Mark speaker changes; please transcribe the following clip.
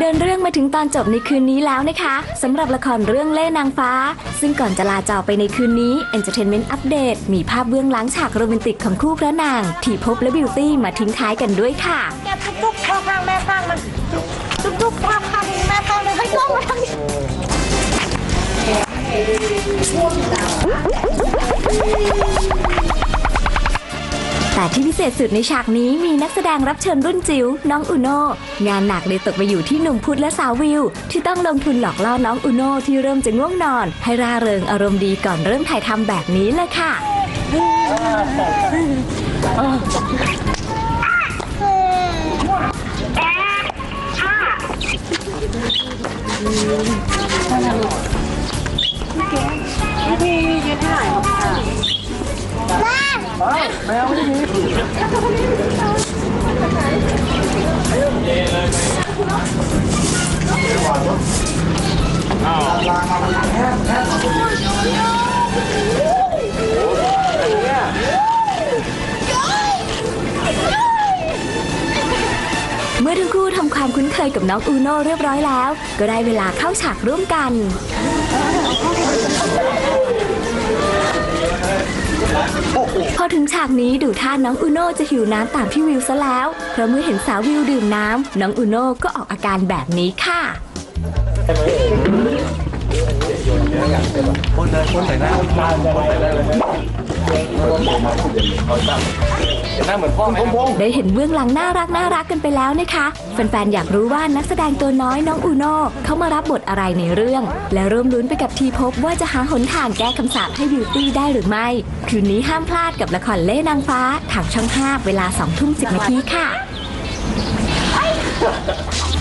Speaker 1: เดินเรื่องมาถึงตอนจบในคืนนี้แล้วนะคะสำหรับละครเรื่องเล่นางฟ้า ซึ่งก่อนจะลาจอไปในคืนนี้ Entertainment Update มีภาพเบื้องหลังฉากโรแมนติกของคู่พระนาง ที่พบและบิวตี้มาทิ้งท้ายกันด้วยค่ะ
Speaker 2: แกจุ๊บๆเข้าข้างแม่ข้างมันจุ๊บๆเข้าข้างแม่ข้างเลยให้กล้องมาทางนี้
Speaker 1: แต่ที่พิเศษสุดในฉากนี้มีนักแสดงรับเชิญรุ่นจิ๋วน้องอุโนงานหนักเลยตกไปอยู่ที่หนุ่มพุทธและสาววิว ที่ต้องลงทุนหลอกล่อน้องอุโนที่เริ่มจะง่วงนอน ให้ร่าเริงอารมณ์ดีก่อนเริ่มถ่ายทำแบบนี้เลยค่ะเมื่อทั้งคู่ทำความคุ้นเคยกับน้องอูโน่เรียบร้อยแล้ว ก็ได้เวลาเข้าฉากร่วมกัน อถึงฉากนี้ดูท่าน้องอุโน่จะหิวน้ำตามพี่วิวซะแล้ว เพราะเมื่อเห็นสาววิวดื่มน้ำน้องอุโน่ก็ออกอาการแบบนี้ค่ะ
Speaker 3: คนเลยคนใส่หน้าคนใส่หน้าเลย หน้าเหมือนพ่อไหมครับ
Speaker 1: ได้เห็นเบื้องหลังน่ารักน่ารักกันไปแล้วนะคะ แฟนๆ อยากรู้ว่านักแสดงตัวน้อยน้องอูโน่เขามารับบทอะไรในเรื่อง และร่วมลุ้นไปกับทีพบว่าจะหาหนทางแก้คำสาปให้บิวตี้ได้หรือไม่ คืนนี้ห้ามพลาดกับละครเล่นางฟ้าทางช่อง 5 เวลา2ทุ่ม10นาทีค่ะ